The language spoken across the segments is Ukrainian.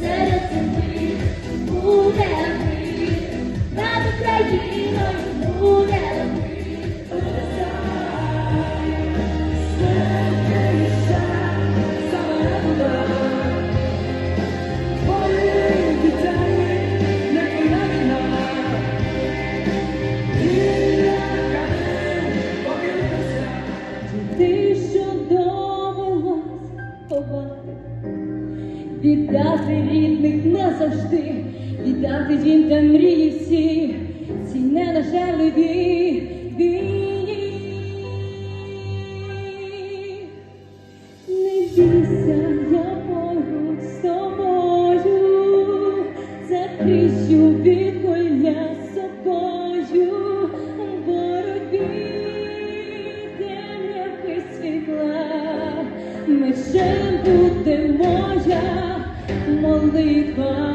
Серед землі буде віддати дім та мрії всі, ці ненажерливі війні. Не бійся, я поруч з тобою, захищу від горя собою, у боротьбі темряви світла, мечем буде моя молитва.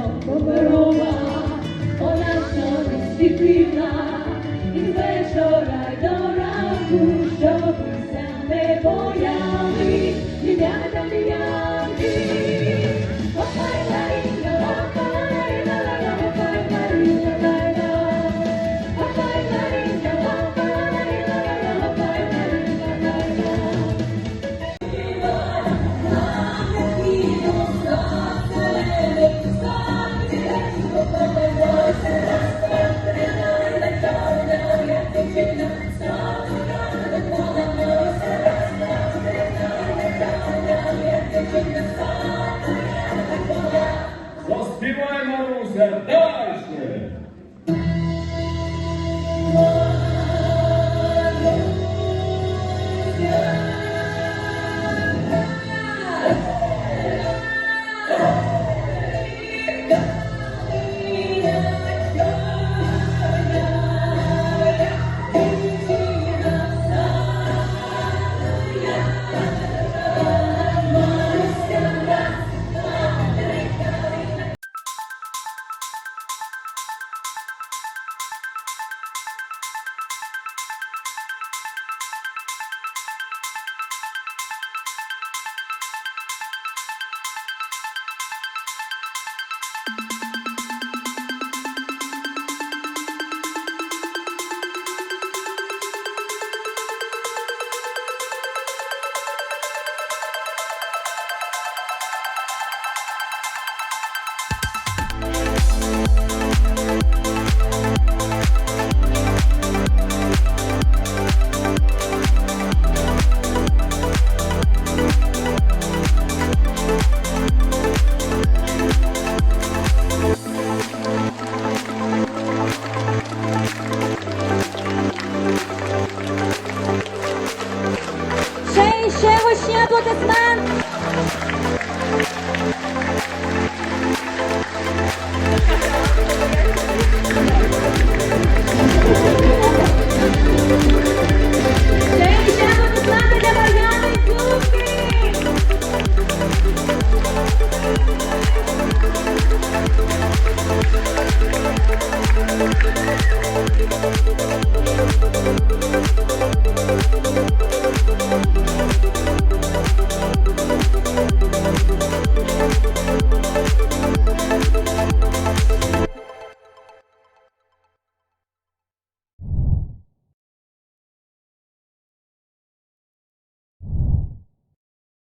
Страшенно паперова, вона щось світила, з вечора й до ранку,